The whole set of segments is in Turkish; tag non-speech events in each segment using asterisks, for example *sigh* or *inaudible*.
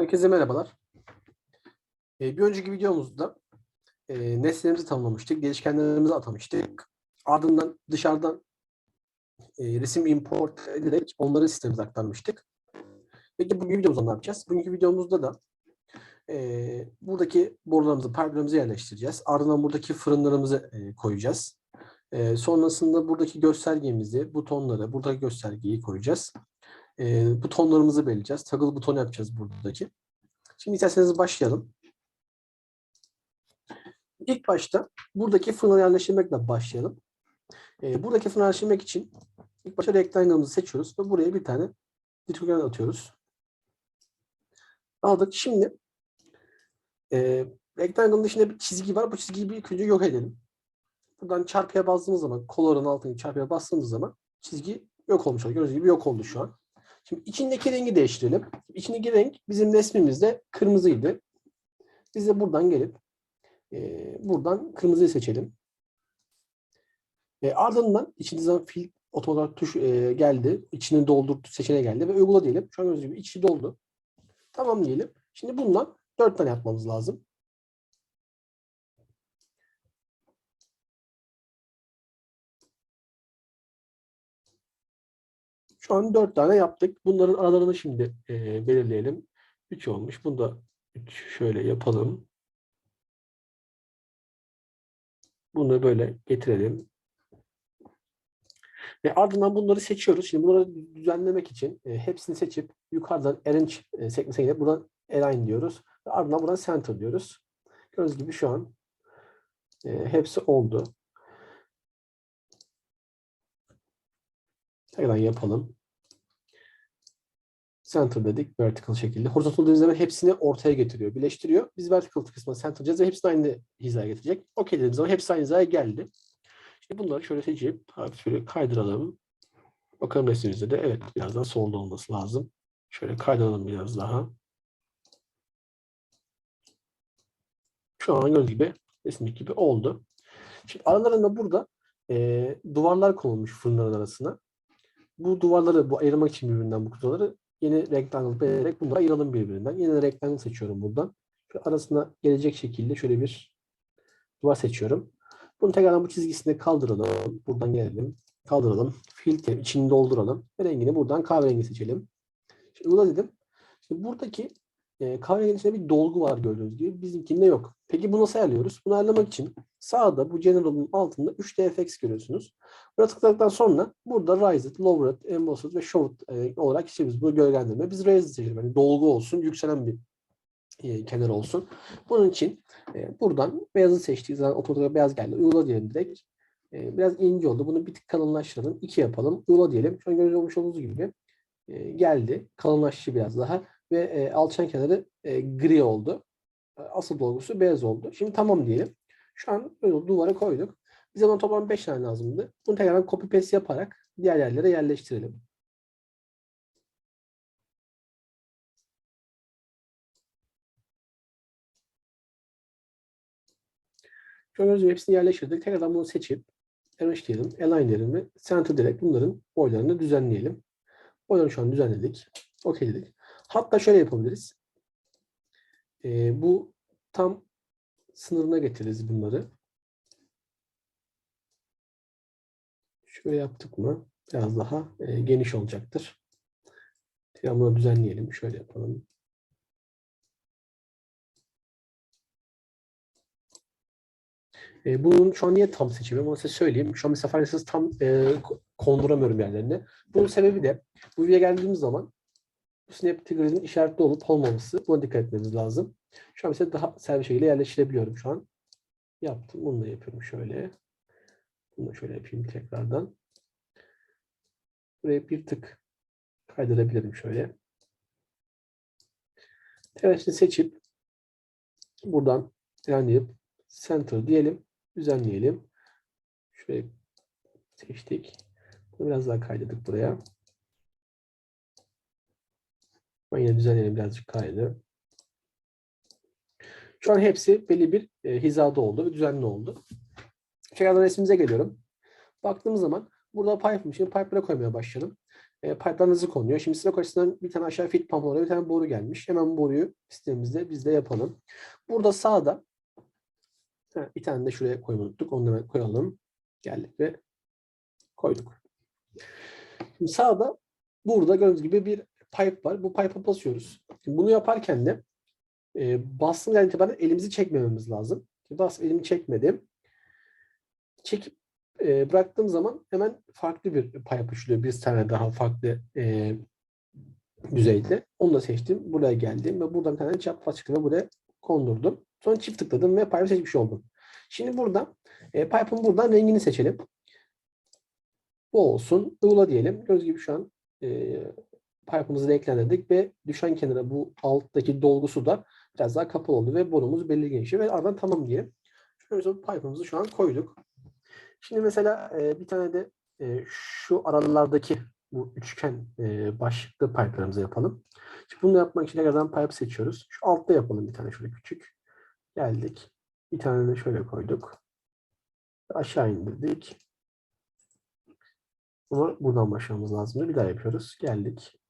Herkese merhabalar. Ee, bir önceki videomuzda e, nesnelerimizi tanımlamıştık, değişkenlerimizi atamıştık. Ardından dışarıdan e, resim import ederek onları sistemimize aktarmıştık. Peki bugün videomuzda ne yapacağız? Bugünkü videomuzda da e, buradaki borularımızı, pipe'larımızı yerleştireceğiz. Ardından buradaki fırınlarımızı e, koyacağız. E, sonrasında buradaki göstergemizi, butonları, buradaki göstergeyi koyacağız. E, butonlarımızı belirleyeceğiz. Toggle buton yapacağız buradaki. Şimdi isterseniz başlayalım. İlk başta buradaki fırına yerleştirmekle başlayalım. Ee, buradaki fırına yerleştirmek için ilk başta rectangle'ımızı seçiyoruz ve buraya bir tane dikdörtgen atıyoruz. Aldık. Şimdi e, rectangle'ın dışında bir çizgi var. Bu çizgiyi bir önce yok edelim. Buradan çarpıya bastığımız zaman, color'ın altına çarpıya bastığımız zaman çizgi yok olmuş oluyor. Gördüğünüz gibi yok oldu şu an. Şimdi içindeki rengi değiştirelim. İçindeki renk bizim resmimizde kırmızıydı. Biz de buradan gelip e, buradan kırmızıyı seçelim. E, ardından içinizden fil otomatik tuş e, geldi. İçini doldur seçeneği geldi ve uygula diyelim. Şu an gördüğünüz içi doldu. Tamam diyelim. Şimdi bundan dört tane yapmamız lazım. Şu an dört tane yaptık. Bunların aralarını şimdi e, belirleyelim. 3 olmuş. Bunu da 3 şöyle yapalım. Bunu böyle getirelim. Ve ardından bunları seçiyoruz. Şimdi bunları düzenlemek için e, hepsini seçip yukarıdan arrange e, sekmesine gidip buradan align diyoruz. Ve ardından buradan center diyoruz. Gördüğünüz gibi şu an e, hepsi oldu. Tekrar yapalım. Center dedik vertical şekilde. Horizontal dediğimiz zaman hepsini ortaya getiriyor, birleştiriyor. Biz vertical kısmına center diyeceğiz ve hepsini aynı hizaya getirecek. OK dediğimiz zaman hepsi aynı hizaya geldi. Şimdi bunları şöyle seçip hafif şöyle kaydıralım. Bakalım resmimizde de evet biraz daha solda olması lazım. Şöyle kaydıralım biraz daha. Şu an gördüğünüz gibi resimdeki gibi oldu. Şimdi aralarında burada e, duvarlar konulmuş fırınların arasına. Bu duvarları bu ayırmak için birbirinden bu kutuları yeni rectangle belirlerek bunları ayıralım birbirinden. Yine rectangle seçiyorum buradan. Şu arasına gelecek şekilde şöyle bir duvar seçiyorum. Bunu tekrardan bu çizgisini kaldıralım. Buradan gelelim. Kaldıralım. Filtre içini dolduralım. Ve rengini buradan kahverengi seçelim. Şimdi buna dedim. Şimdi buradaki e, kahverengi içinde bir dolgu var gördüğünüz gibi. Bizimkinde yok. Peki bu nasıl ayarlıyoruz? Bunu ayarlamak için sağda bu General'ın altında 3D FX görüyorsunuz. Buraya tıkladıktan sonra burada Raised, Lowered, Embossed ve Showed e, olarak işte bu gölgelendirme. Biz Raised seçelim. Yani dolgu olsun, yükselen bir e, kenar olsun. Bunun için e, buradan beyazı seçtiği zaman otomatik beyaz geldi. Uygula diyelim direkt. E, biraz ince oldu. Bunu bir tık kalınlaştıralım. 2 yapalım. Uygula diyelim. Şu an görmüş olduğunuz gibi e, geldi. Kalınlaştı biraz daha. Ve e, alçan kenarı e, gri oldu. E, Asıl dolgusu beyaz oldu. Şimdi tamam diyelim. Şu an duvara koyduk. Bize bunun toplam 5 tane lazımdı. Bunu tekrardan copy paste yaparak diğer yerlere yerleştirelim. Gördüğünüz gibi hepsini yerleştirdik. Tekrardan bunu seçip arrange diyelim, align diyelim ve center direkt bunların boylarını düzenleyelim. Boylarını şu an düzenledik. OK dedik. Hatta şöyle yapabiliriz. Ee, bu tam sınırına getiririz bunları. Şöyle yaptık mı biraz daha e, geniş olacaktır. Bunu düzenleyelim. Şöyle yapalım. E, bunun şu an niye tam seçemiyorum onu size söyleyeyim. Şu an mesela Firefox tam e, konduramıyorum yerlerine. Bunun sebebi de bu videoya geldiğimiz zaman bu Snaptrigger'ın işaretli olup olmaması. Buna dikkat etmemiz lazım. Şu an mesela daha sert bir şekilde yerleştirebiliyorum şu an. Yaptım. Bunu da yapıyorum şöyle. Bunu da şöyle yapayım tekrardan. Buraya bir tık kaydırabilirim şöyle. Tersini seçip buradan yani center diyelim. Düzenleyelim. Şöyle seçtik. Bunu biraz daha kaydırdık buraya. Ben yine düzenleyelim birazcık kaydı. Şu an hepsi belli bir e, hizada oldu ve düzenli oldu. Tekrardan resmimize geliyorum. Baktığımız zaman burada pipe'ım. Şimdi pipe'lara koymaya başladım. e, pipeline hızı konuyor. Şimdi sıra açısından bir tane aşağı fit pump oraya bir tane boru gelmiş. Hemen boruyu sistemimizde biz de yapalım. Burada sağda ha, bir tane de şuraya koymayı unuttuk. Onu da koyalım. Geldik ve koyduk. Şimdi sağda burada gördüğünüz gibi bir pipe var. Bu pipe'a basıyoruz. Şimdi bunu yaparken de e, bastığımız itibaren elimizi çekmememiz lazım. Şimdi bas elimi çekmedim. Çekip e, bıraktığım zaman hemen farklı bir pipe açılıyor. Bir tane daha farklı e, düzeyde. Onu da seçtim. Buraya geldim ve buradan bir tane çapraz çıktı ve buraya kondurdum. Sonra çift tıkladım ve pipe seçmiş oldum. Şimdi burada e, pipe'ın buradan rengini seçelim. Bu olsun. Iğla diyelim. Gördüğünüz gibi şu an e, pipe'ımızı renklendirdik ve düşen kenara bu alttaki dolgusu da biraz daha kapalı oldu ve borumuz belli genişliyor ve ardından tamam diyelim. Şöyle pipe'ımızı şu an koyduk. Şimdi mesela e, bir tane de e, şu aralardaki bu üçgen e, başlıklı pipe'larımızı yapalım. Şimdi bunu yapmak için tekrardan pipe seçiyoruz. Şu altta yapalım bir tane şöyle küçük. Geldik. Bir tane de şöyle koyduk. Aşağı indirdik. Ama buradan başlamamız lazım. Bir daha yapıyoruz. Geldik.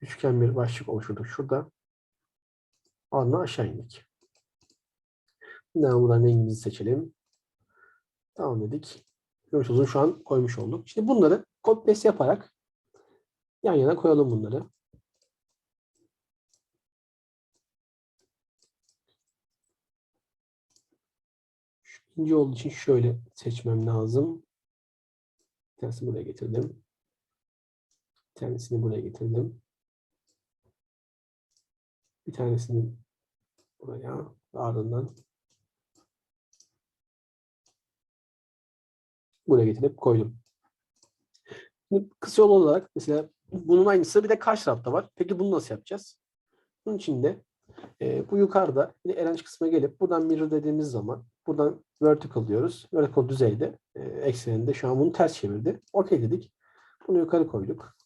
Üçgen bir başlık oluşturduk şurada. Ardından aşağı indik. Şimdi buradan rengimizi seçelim. Tamam dedik. Görmüş şu an koymuş olduk. Şimdi bunları copy paste yaparak yan yana koyalım bunları. Şu olduğu için şöyle seçmem lazım. Bir tanesini buraya getirdim. Bir tanesini buraya getirdim. Bir tanesini buraya ardından buraya getirip koydum. Kısa yol olarak mesela bunun aynısı bir de karşı tarafta var. Peki bunu nasıl yapacağız? Bunun için de e, bu yukarıda yine erenç kısmına gelip buradan mirror dediğimiz zaman buradan vertical diyoruz. Vertical düzeyde e, ekseninde şu an bunu ters çevirdi. OK dedik. Bunu yukarı koyduk.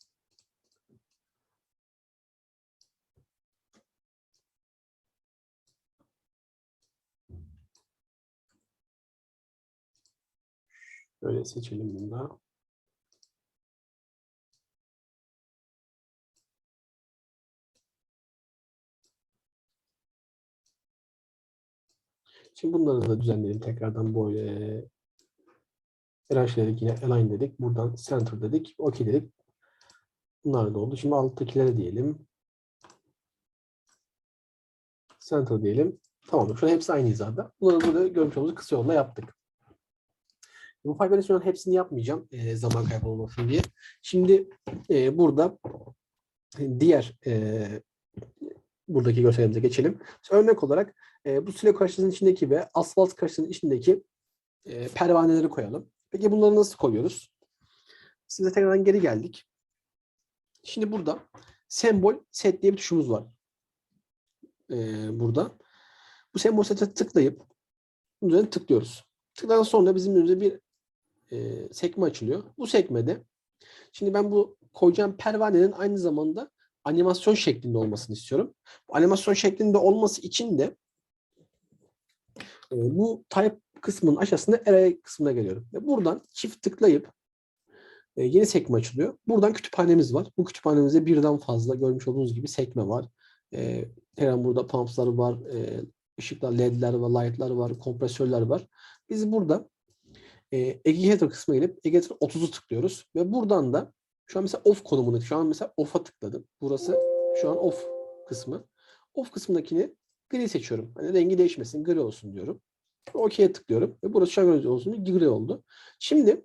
Böyle seçelim bunu da. Şimdi bunları da düzenleyelim. Tekrardan böyle RH dedik yine align dedik. Buradan center dedik. OK dedik. Bunlar da oldu. Şimdi alttakilere diyelim. Center diyelim. Tamamdır. Şu an hepsi aynı hizada. Bunları burada görmüş olduğunuz kısa yolla yaptık. Bu paylaşımların hepsini yapmayacağım e, zaman kaybı olmasın diye. Şimdi e, burada diğer e, buradaki görselimize geçelim. Örnek olarak e, bu sile karşısının içindeki ve asfalt karşısının içindeki e, pervaneleri koyalım. Peki bunları nasıl koyuyoruz? Size tekrardan geri geldik. Şimdi burada sembol set diye bir tuşumuz var. E, burada. Bu sembol sete tıklayıp üzerine tıklıyoruz. Tıkladıktan sonra bizim önümüze bir e, sekme açılıyor. Bu sekmede şimdi ben bu koyacağım pervanenin aynı zamanda animasyon şeklinde olmasını istiyorum. Bu animasyon şeklinde olması için de e, bu type kısmının aşağısında array kısmına geliyorum. Ve buradan çift tıklayıp e, yeni sekme açılıyor. Buradan kütüphanemiz var. Bu kütüphanemizde birden fazla görmüş olduğunuz gibi sekme var. E, her burada pumpslar var, e, ışıklar, ledler var, lightlar var, kompresörler var. Biz burada e, Aggregator kısmına gelip Aggregator 30'u tıklıyoruz. Ve buradan da şu an mesela off konumunu, şu an mesela off'a tıkladım. Burası şu an off kısmı. Off kısmındakini gri seçiyorum. Hani rengi değişmesin, gri olsun diyorum. OK'ye tıklıyorum. Ve burası şu an gri olsun, gri oldu. Şimdi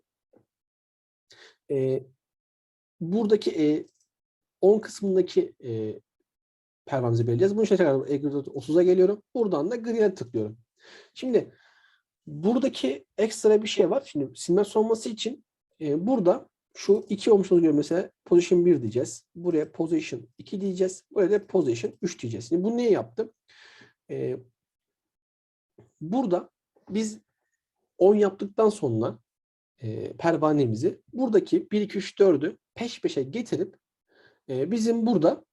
e, buradaki e, on kısmındaki e, pervanemizi belirleyeceğiz. Bunun için tekrar Aggregator 30'a geliyorum. Buradan da gri'ye tıklıyorum. Şimdi buradaki ekstra bir şey var. Şimdi simülasyon olması için e, burada şu iki olmuş oluyor mesela position 1 diyeceğiz. Buraya position 2 diyeceğiz. Buraya da position 3 diyeceğiz. Şimdi bunu niye yaptım? E, burada biz 10 yaptıktan sonra e, pervanemizi buradaki 1, 2, 3, 4'ü peş peşe getirip e, bizim burada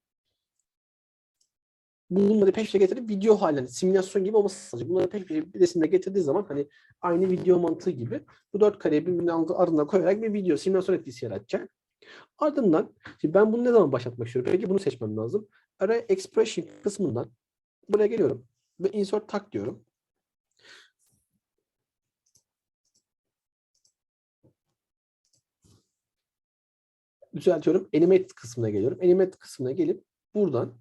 bunları peş peşe getirip video haline simülasyon gibi olması lazım. Bunları peş peşe bir resimde getirdiği zaman hani aynı video mantığı gibi bu dört kareyi birbirinin ardına koyarak bir video simülasyon etkisi yaratacak. Ardından şimdi ben bunu ne zaman başlatmak istiyorum? Peki bunu seçmem lazım. Array expression kısmından buraya geliyorum ve insert tag diyorum. Düzeltiyorum. Animate kısmına geliyorum. Animate kısmına gelip buradan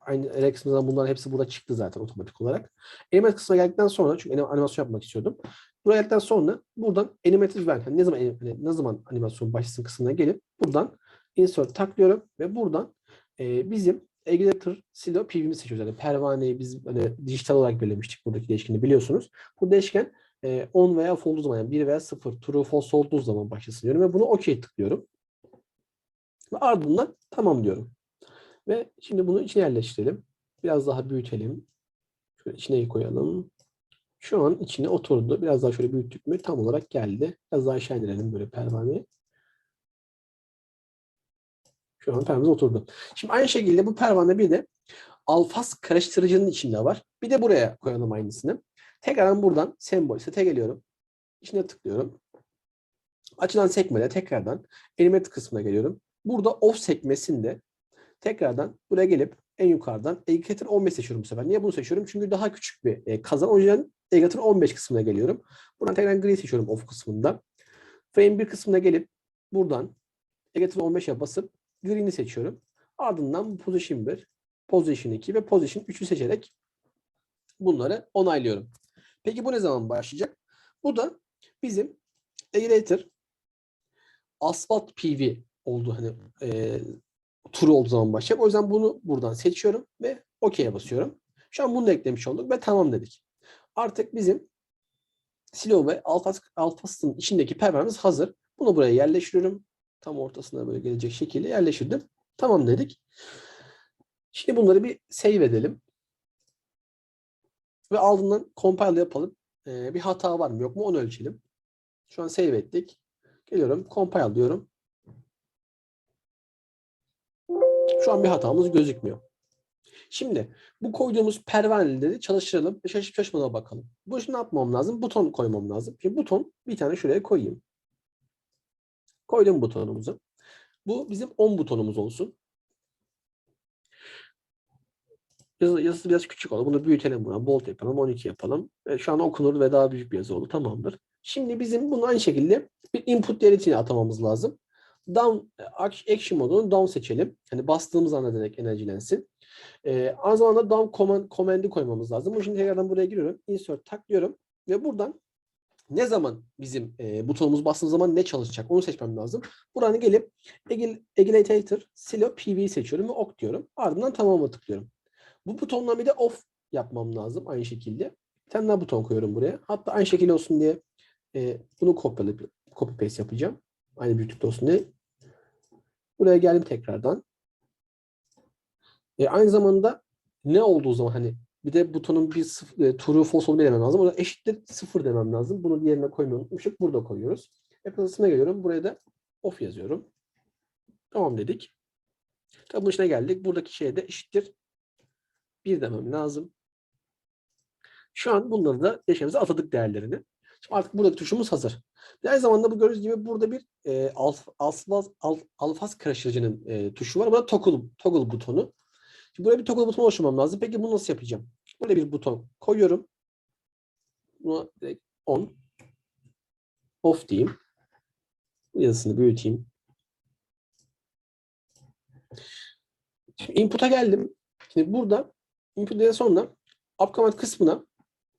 aynı array kısmından bunların hepsi burada çıktı zaten otomatik olarak. Animate kısmına geldikten sonra çünkü anim- animasyon yapmak istiyordum. Buraya geldikten sonra buradan animated ver. Hani ne zaman hani ne zaman animasyon başlasın kısmına gelip buradan insert tag diyorum ve buradan e, bizim Aggregator Silo PV'mi seçiyoruz. Yani pervaneyi biz hani dijital olarak belirlemiştik buradaki değişkeni biliyorsunuz. Bu değişken e, on veya false olduğu zaman yani 1 veya 0 true false olduğu zaman başlasın diyorum ve bunu OK tıklıyorum. Ve ardından tamam diyorum. Ve şimdi bunu içine yerleştirelim. Biraz daha büyütelim. Şöyle içine koyalım. Şu an içine oturdu. Biraz daha şöyle büyüttük mü tam olarak geldi. Biraz daha aşağı indirelim böyle pervaneyi. Şu an pervane oturdu. Şimdi aynı şekilde bu pervane bir de alfaz karıştırıcının içinde var. Bir de buraya koyalım aynısını. Tekrardan buradan sembol sete geliyorum. İçine tıklıyorum. Açılan sekmede tekrardan animate kısmına geliyorum. Burada off sekmesinde tekrardan buraya gelip en yukarıdan Aggregator 15 seçiyorum bu sefer. Niye bunu seçiyorum? Çünkü daha küçük bir e, kazan. O yüzden Aggregator 15 kısmına geliyorum. Buradan tekrar gri seçiyorum off kısmında. Frame 1 kısmına gelip buradan Aggregator 15'e basıp green'i seçiyorum. Ardından position 1, position 2 ve position 3'ü seçerek bunları onaylıyorum. Peki bu ne zaman başlayacak? Bu da bizim Aggregator Asphalt PV oldu hani e, turu olduğu zaman başlayacak. O yüzden bunu buradan seçiyorum ve OK'ye basıyorum. Şu an bunu da eklemiş olduk ve tamam dedik. Artık bizim silo ve alfas, alfasın içindeki pervanemiz hazır. Bunu buraya yerleştiriyorum. Tam ortasına böyle gelecek şekilde yerleştirdim. Tamam dedik. Şimdi bunları bir save edelim. Ve ardından compile yapalım. Ee, bir hata var mı yok mu onu ölçelim. Şu an save ettik. Geliyorum compile diyorum. Şu an bir hatamız gözükmüyor. Şimdi bu koyduğumuz pervaneleri çalıştıralım ve şaşıp şaşmadığına bakalım. Bu işi ne yapmam lazım? Buton koymam lazım. Şimdi buton bir tane şuraya koyayım. Koydum butonumuzu. Bu bizim 10 butonumuz olsun. Yazı, yazısı biraz küçük oldu. Bunu büyütelim buna. Bold yapalım. 12 yapalım. Ve şu an okunur ve daha büyük bir yazı oldu. Tamamdır. Şimdi bizim bunu aynı şekilde bir input değerini atamamız lazım. Down action modunu down seçelim. Hani bastığımız anda direkt enerjilensin. Ee, aynı zamanda down command, command'i koymamız lazım. Bunu şimdi tekrardan buraya giriyorum. Insert tak diyorum. Ve buradan ne zaman bizim e, butonumuz bastığımız zaman ne çalışacak onu seçmem lazım. Buradan gelip Aggregator Silo PV seçiyorum ve OK diyorum. Ardından tamam'a tıklıyorum. Bu butonla bir de off yapmam lazım aynı şekilde. Bir tane buton koyuyorum buraya. Hatta aynı şekilde olsun diye e, bunu kopyalayıp copy paste yapacağım. Aynı büyüklükte olsun diye. Buraya geldim tekrardan. E, aynı zamanda ne olduğu zaman hani bir de butonun bir sıfır, e, true false olduğunu demem lazım. Orada eşittir sıfır demem lazım. Bunu yerine koymayı unutmuştuk. Burada koyuyoruz. Apple'sına geliyorum. Buraya da off yazıyorum. Tamam dedik. Tabi bunun içine geldik. Buradaki şeye de eşittir bir demem lazım. Şu an bunları da değişkenimize atadık değerlerini. Şimdi artık buradaki tuşumuz hazır. Bir aynı zamanda bu gördüğünüz gibi burada bir e, alf, alfaz, alf, alfaz karıştırıcının e, tuşu var. Burada toggle, toggle butonu. Şimdi buraya bir toggle butonu oluşturmam lazım. Peki bunu nasıl yapacağım? Buraya bir buton koyuyorum. Buna direkt on. Off diyeyim. Yazısını büyüteyim. Şimdi input'a geldim. Şimdi burada input'ten sonra upcommand kısmına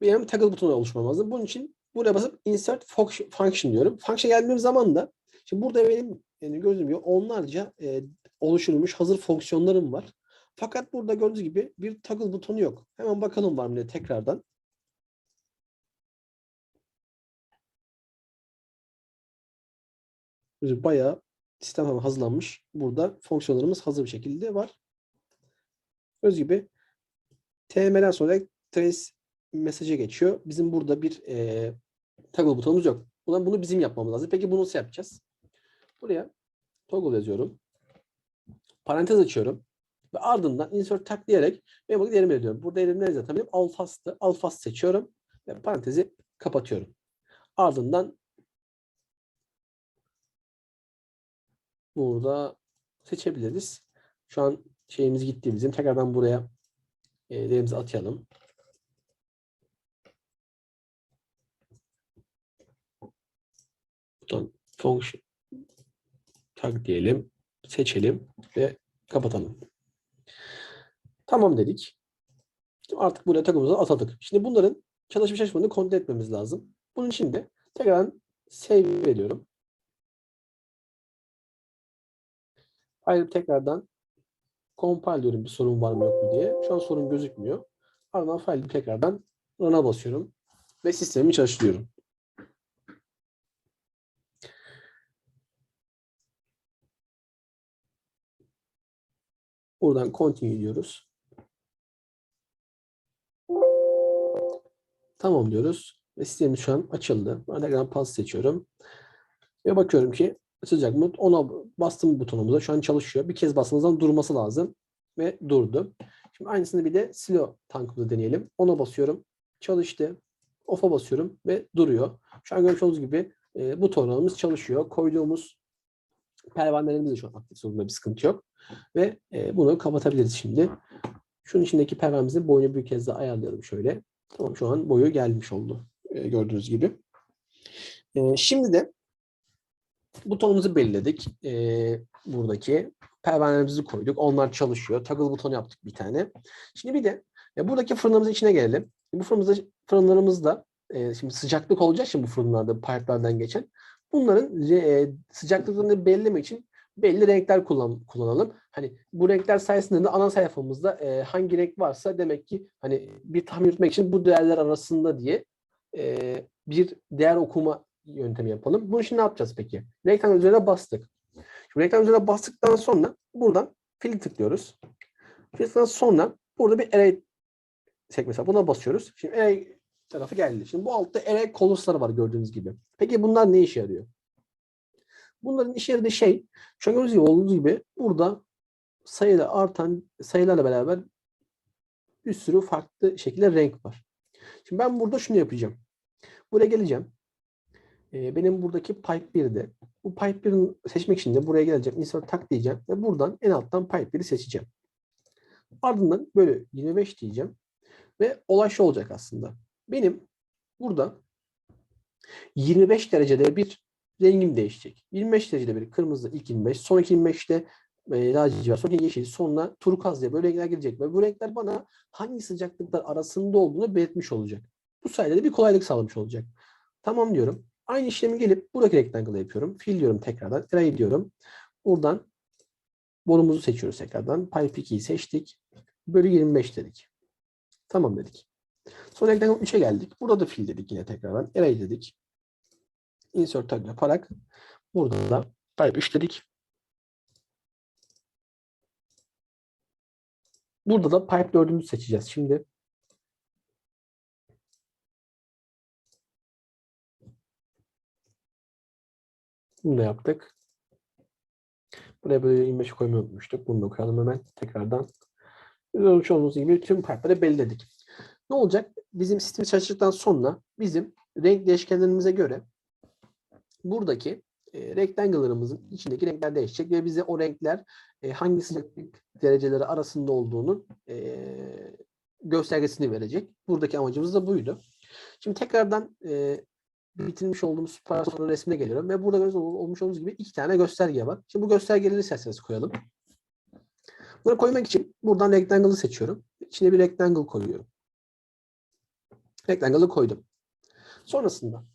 benim toggle butonu oluşmam lazım. Bunun için buraya basıp insert function diyorum. Function geldiğim zaman da şimdi burada benim yani gördüğüm gibi onlarca e, oluşturulmuş hazır fonksiyonlarım var. Fakat burada gördüğünüz gibi bir toggle butonu yok. Hemen bakalım var mı diye tekrardan. Bayağı sistem hazırlanmış. Burada fonksiyonlarımız hazır bir şekilde var. Gördüğünüz gibi TM'den sonra trace mesaja geçiyor. Bizim burada bir e, toggle butonumuz yok. Ulan bunu bizim yapmamız lazım. Peki bunu nasıl yapacağız? Buraya toggle yazıyorum. Parantez açıyorum. Ve ardından insert tag diyerek benim bakın yerime ediyorum. Burada elim ne zaten benim alfastı. Alfast seçiyorum. Ve parantezi kapatıyorum. Ardından burada seçebiliriz. Şu an şeyimiz gitti bizim. Tekrardan buraya e, değerimizi atayalım. Buradan function tag diyelim. Seçelim ve kapatalım. Tamam dedik. Şimdi artık buraya tagımızı atadık. Şimdi bunların çalışmış çalışmadığını kontrol etmemiz lazım. Bunun için de tekrar save ediyorum. Hayır tekrardan compile diyorum bir sorun var mı yok mu diye. Şu an sorun gözükmüyor. Ardından file'i tekrardan run'a basıyorum ve sistemimi çalıştırıyorum. Buradan continue diyoruz. Tamam diyoruz. Ve sistemimiz şu an açıldı. Tekrar pas seçiyorum. Ve bakıyorum ki açılacak mı? Ona bastım butonumuza. Şu an çalışıyor. Bir kez bastığımızdan durması lazım. Ve durdu. Şimdi aynısını bir de silo tankımızda deneyelim. Ona basıyorum. Çalıştı. Off'a basıyorum ve duruyor. Şu an görmüş olduğunuz gibi e, butonlarımız çalışıyor. Koyduğumuz pervanelerimiz de şu an aktif sorununda bir sıkıntı yok. Ve e, bunu kapatabiliriz şimdi. Şunun içindeki pervamemizin boyunu bir kez daha ayarlayalım şöyle. Tamam şu an boyu gelmiş oldu. E, gördüğünüz gibi. E, şimdi de butonumuzu belirledik. E, buradaki pervanelerimizi koyduk. Onlar çalışıyor. Toggle butonu yaptık bir tane. Şimdi bir de e, buradaki fırınımızın içine gelelim. Bu fırınımızda, fırınlarımızda e, şimdi sıcaklık olacak şimdi bu fırınlarda, pipe'lardan geçen. Bunların e, sıcaklıklarını belirlemek için belli renkler kullan, kullanalım. Hani bu renkler sayesinde de ana sayfamızda e, hangi renk varsa demek ki hani bir tahmin yürütmek için bu değerler arasında diye e, bir değer okuma yöntemi yapalım. Bunun için ne yapacağız peki? Renkler üzerine bastık. Şimdi renkler üzerine bastıktan sonra buradan fili tıklıyoruz. Filden sonra burada bir array sekmesi. Buna basıyoruz. Şimdi array tarafı geldi. Şimdi bu altta array columns'ları var gördüğünüz gibi. Peki bunlar ne işe yarıyor? Bunların işe yaradığı şey, şu gördüğünüz gibi olduğunuz gibi burada sayıda artan sayılarla beraber bir sürü farklı şekilde renk var. Şimdi ben burada şunu yapacağım. Buraya geleceğim. Ee, benim buradaki pipe 1'de. Bu pipe 1'i seçmek için de buraya geleceğim. Insert tag diyeceğim ve buradan en alttan pipe 1'i seçeceğim. Ardından böyle 25 diyeceğim. Ve olay şu olacak aslında. Benim burada 25 derecede bir rengim değişecek. 25 derecede bir kırmızı ilk 25, son 25'te e, lacivert, son yeşil, sonra turkuaz diye böyle renkler gelecek ve bu renkler bana hangi sıcaklıklar arasında olduğunu belirtmiş olacak. Bu sayede de bir kolaylık sağlamış olacak. Tamam diyorum. Aynı işlemi gelip buradaki rectangle'ı yapıyorum. Fill diyorum tekrardan. Array diyorum. Buradan borumuzu seçiyoruz tekrardan. Pipe 2'yi seçtik. Bölü 25 dedik. Tamam dedik. Sonra rectangle 3'e geldik. Burada da fill dedik yine tekrardan. Array dedik. Insert tag yaparak burada da pipe 3 dedik. Burada da pipe 4'ümüzü seçeceğiz. Şimdi Bunu da yaptık. Buraya böyle 25'i koymayı unutmuştuk. Bunu da koyalım hemen tekrardan. Olduğunuz gibi tüm pipe'ları belirledik. Ne olacak? Bizim sistemi çalıştıktan sonra bizim renk değişkenlerimize göre buradaki e, rectangle'larımızın içindeki renkler değişecek ve bize o renkler e, hangi sıcaklık dereceleri arasında olduğunun e, göstergesini verecek. Buradaki amacımız da buydu. Şimdi tekrardan e, bitirmiş olduğumuz süpersonun resmine geliyorum ve burada olmuş olduğunuz gibi iki tane gösterge var. Şimdi bu göstergeleri isterseniz koyalım. Bunu koymak için buradan rectangle'ı seçiyorum. İçine bir rectangle koyuyorum. Rectangle'ı koydum. Sonrasında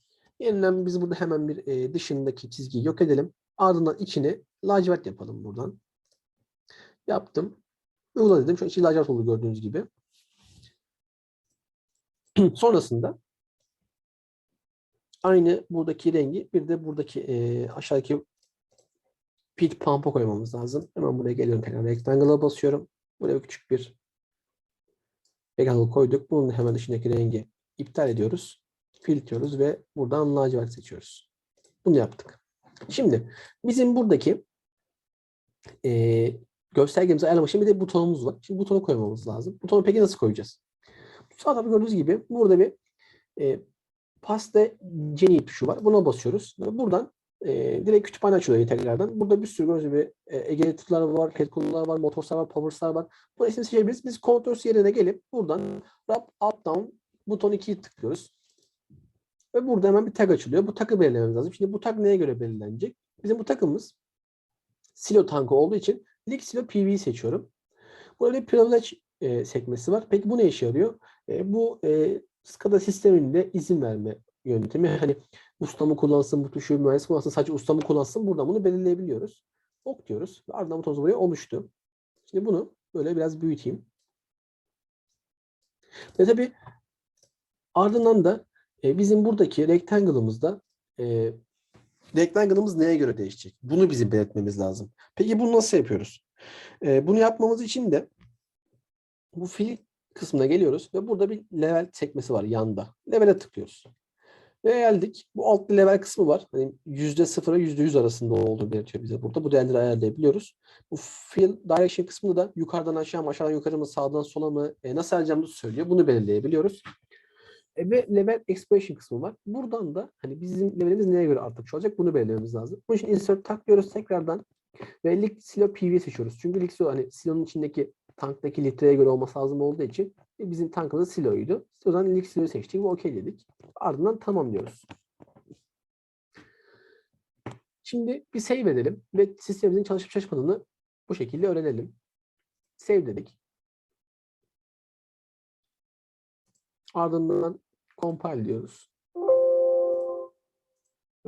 yeniden biz burada hemen bir e, dışındaki çizgiyi yok edelim. Ardından içini lacivert yapalım buradan. Yaptım. Uygula dedim. Şu içi lacivert oldu gördüğünüz gibi. *clears throat* Sonrasında aynı buradaki rengi bir de buradaki e, aşağıdaki pit pump'a koymamız lazım. Hemen buraya geliyorum tekrar rectangle'a basıyorum. Buraya küçük bir rectangle koyduk. Bunun hemen dışındaki rengi iptal ediyoruz. Filtriyoruz ve buradan lacivert seçiyoruz. Bunu yaptık. Şimdi bizim buradaki e, göstergemizi ayarlamak için bir de butonumuz var. Şimdi butonu koymamız lazım. Butonu peki nasıl koyacağız? Sağ tarafta gördüğünüz gibi burada bir e, Paste Genie tuşu var. Buna basıyoruz. Buradan e, direkt kütüphane açılıyor tekrardan. Burada bir sürü gördüğünüz gibi e, Ege'ler var, Petcool'lar var, Motorslar var, Powers'lar var. Bu isim seçebiliriz. Biz Controls yerine gelip buradan Wrap Up Down buton 2'yi tıklıyoruz. Ve burada hemen bir tag açılıyor. Bu tagı belirlememiz lazım. Şimdi bu tag neye göre belirlenecek? Bizim bu takımız silo tankı olduğu için Leak Silo PV'yi seçiyorum. Burada bir privilege e, sekmesi var. Peki bu ne işe yarıyor? E, bu e, SCADA sisteminde izin verme yöntemi. Hani usta mı kullansın, bu tuşu mühendis kullansın, sadece usta mı kullansın buradan bunu belirleyebiliyoruz. Ok diyoruz. Ve ardından butonumuz buraya oluştu. Şimdi bunu böyle biraz büyüteyim. Ve tabii ardından da e, bizim buradaki rectangle'ımızda e, rectangle'ımız neye göre değişecek? Bunu bizim belirtmemiz lazım. Peki bunu nasıl yapıyoruz? E, bunu yapmamız için de bu fill kısmına geliyoruz ve burada bir level sekmesi var yanda. Level'e tıklıyoruz. Ve geldik. Bu alt level kısmı var. Hani %0'a %100 arasında olduğu belirtiyor bize burada. Bu değerleri ayarlayabiliyoruz. Bu fill direction kısmında da yukarıdan aşağı mı, aşağıdan yukarı mı, sağdan sola mı e, nasıl ayarlayacağımızı söylüyor. Bunu belirleyebiliyoruz. E, ve level expression kısmı var. Buradan da hani bizim levelimiz neye göre artmış olacak bunu belirlememiz lazım. Bunun için insert takıyoruz tekrardan ve Lick Silo PV seçiyoruz. Çünkü Lick Silo hani silonun içindeki tanktaki litreye göre olması lazım olduğu için e, bizim tankımız siloydu. O zaman Lick Silo'yu seçtik ve OK dedik. Ardından tamam diyoruz. Şimdi bir save edelim ve sistemimizin çalışıp çalışmadığını bu şekilde öğrenelim. Save dedik. Ardından compile diyoruz.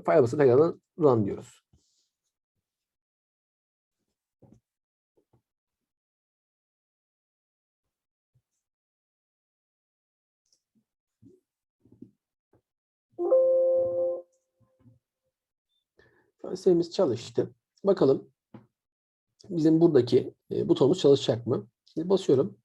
Firebas'a tekrardan run diyoruz. Sistemimiz çalıştı. Bakalım bizim buradaki e, butonumuz çalışacak mı? Şimdi basıyorum.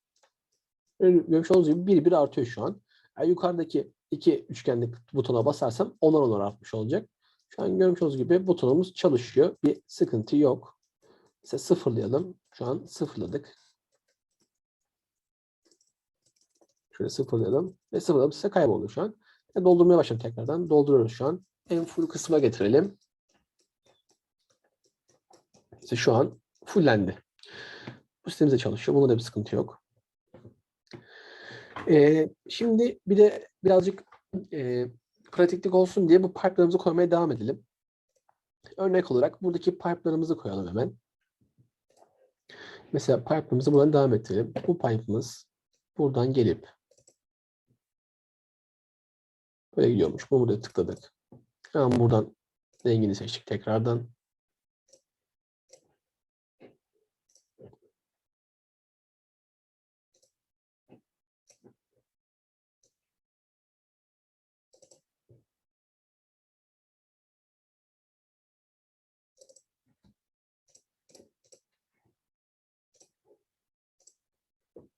Görmüş olduğunuz gibi bir bir artıyor şu an. Yani yukarıdaki iki üçgenlik butona basarsam onar onar artmış olacak. Şu an görmüş olduğunuz gibi butonumuz çalışıyor. Bir sıkıntı yok. Mesela sıfırlayalım. Şu an sıfırladık. Şöyle sıfırlayalım. Ve sıfırladım. Size kayboldu şu an. Ve doldurmaya başladım tekrardan. Dolduruyoruz şu an. En full kısma getirelim. İşte şu an fullendi. Bu sistemimize çalışıyor. Bunda da bir sıkıntı yok. Ee, şimdi bir de birazcık e, pratiklik olsun diye bu pipe'larımızı koymaya devam edelim. Örnek olarak buradaki pipe'larımızı koyalım hemen. Mesela pipe'ımızı buradan devam ettirelim. Bu pipe'ımız buradan gelip böyle gidiyormuş. Bunu burada tıkladık. Hemen buradan rengini seçtik tekrardan.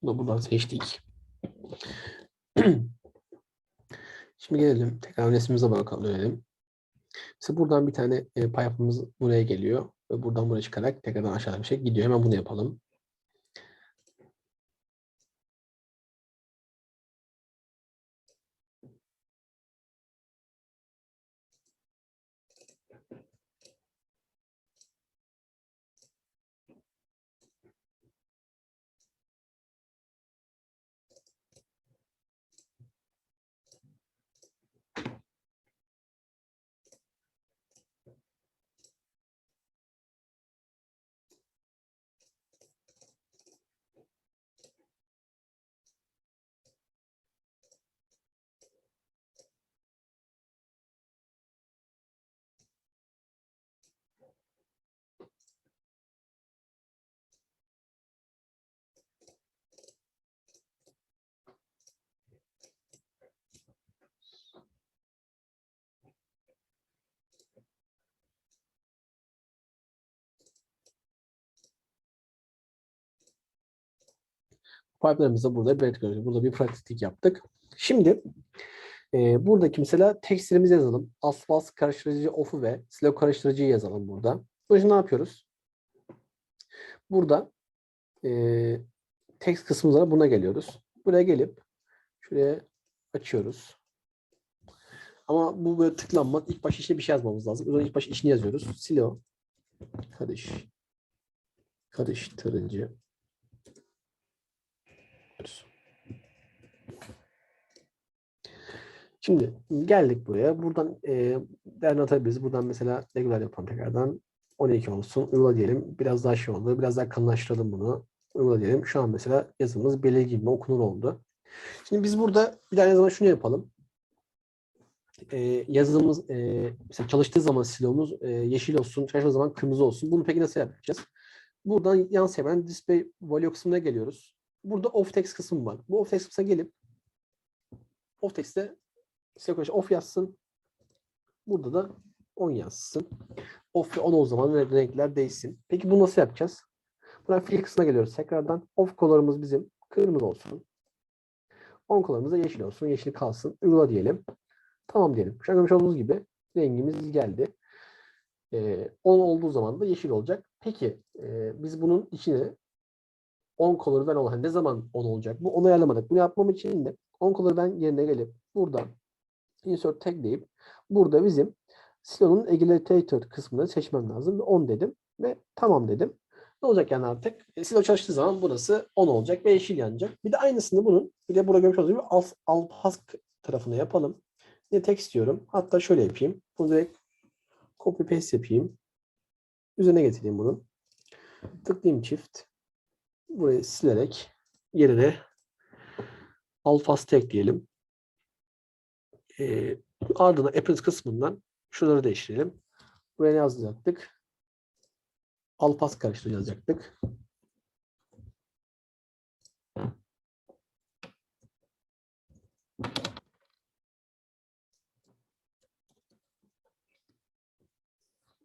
Bunu buradan seçtik. *clears throat* Şimdi gelelim. Tekrar resmimize bakalım. Dönelim. Mesela buradan bir tane e, pipe'ımız buraya geliyor. Ve buradan buraya çıkarak tekrardan aşağıda bir şey gidiyor. Hemen bunu yapalım. Pipe'larımızı burada belirtiyoruz. Burada bir pratiklik yaptık. Şimdi e, buradaki mesela tekstilimizi yazalım. Asfalt karıştırıcı off'u ve silo karıştırıcıyı yazalım burada. Bu yüzden ne yapıyoruz? Burada e, text kısmımıza buna geliyoruz. Buraya gelip şuraya açıyoruz. Ama bu böyle tıklanmaz. İlk başta işte bir şey yazmamız lazım. O ilk başta işini yazıyoruz. Silo. Karış. Karıştırıcı. Şimdi geldik buraya. Buradan e, değerini atabiliriz. Buradan mesela regular yapalım tekrardan. 12 olsun. Uygula diyelim. Biraz daha şey oldu. Biraz daha kalınlaştıralım bunu. Uygula diyelim. Şu an mesela yazımız belirli gibi okunur oldu. Şimdi biz burada bir tane zaman şunu yapalım. Ee, yazılımımız e, mesela çalıştığı zaman silomuz e, yeşil olsun, çalıştığı zaman kırmızı olsun. Bunu peki nasıl yapacağız? Buradan yan seven display value kısmına geliyoruz. Burada off text kısmı var. Bu off text kısmına gelip off text'te Sekoş off yazsın. Burada da on yazsın. Off ve on o zaman ve renkler değişsin. Peki bunu nasıl yapacağız? Buradan fill kısmına geliyoruz. Tekrardan off color'ımız bizim kırmızı olsun. On color'ımız da yeşil olsun. Yeşil kalsın. Uygula diyelim. Tamam diyelim. Şu an görmüş olduğunuz gibi rengimiz geldi. Ee, 10 olduğu zaman da yeşil olacak. Peki e, biz bunun içine 10 color ben olan ne zaman 10 olacak? Bu onu ayarlamadık. Bunu yapmam için de 10 color ben yerine gelip buradan insert tag deyip burada bizim silonun aggluterator kısmını seçmem lazım. Ve 10 dedim ve tamam dedim. Ne olacak yani artık? E, silo çalıştığı zaman burası 10 olacak ve yeşil yanacak. Bir de aynısını bunun bir de burada görmüş olduğunuz gibi alt, alt hask tarafına yapalım. Ne tek istiyorum. Hatta şöyle yapayım. Bunu direkt copy paste yapayım. Üzerine getireyim bunun. Tıklayayım çift. Burayı silerek yerine alfas tek diyelim. E, ardından appearance kısmından şuraları değiştirelim. Buraya ne yazacaktık? Alfas karıştır yazacaktık.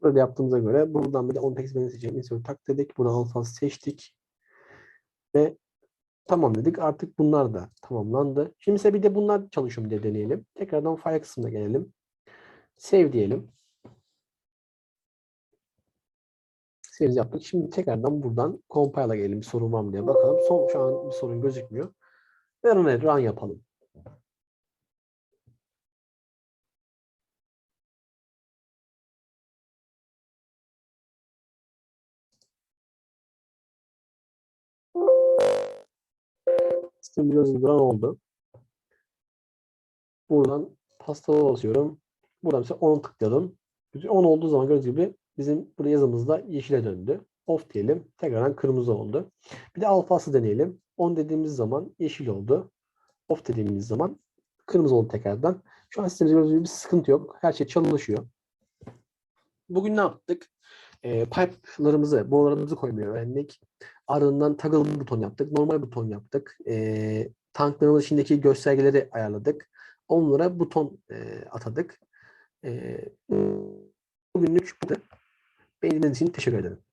Böyle yaptığımıza göre buradan bir de on text beni seçelim. Insert tak dedik. Buna alfas seçtik. Ve tamam dedik. Artık bunlar da tamamlandı. Şimdi mesela bir de bunlar çalışıyor mu diye deneyelim. Tekrardan file kısmına gelelim. Save diyelim. Save yaptık. Şimdi tekrardan buradan compile'a gelelim. Bir sorun var mı diye bakalım. Son şu an bir sorun gözükmüyor. Ve run, run yapalım. Sistem biraz run oldu. Buradan pastalı basıyorum. Buradan mesela 10 tıkladım. 10 olduğu zaman gördüğünüz gibi bizim burada yazımızda yeşile döndü. Off diyelim. Tekrardan kırmızı oldu. Bir de alfası deneyelim. 10 dediğimiz zaman yeşil oldu. Off dediğimiz zaman kırmızı oldu tekrardan. Şu an sistemimizde gördüğünüz gibi bir sıkıntı yok. Her şey çalışıyor. Bugün ne yaptık? E, pipe'larımızı, borularımızı koymayı öğrendik. Ardından toggle buton yaptık. Normal buton yaptık. E, tankların içindeki göstergeleri ayarladık. Onlara buton e, atadık. E, bugünlük bu. Beğendiğiniz için teşekkür ederim.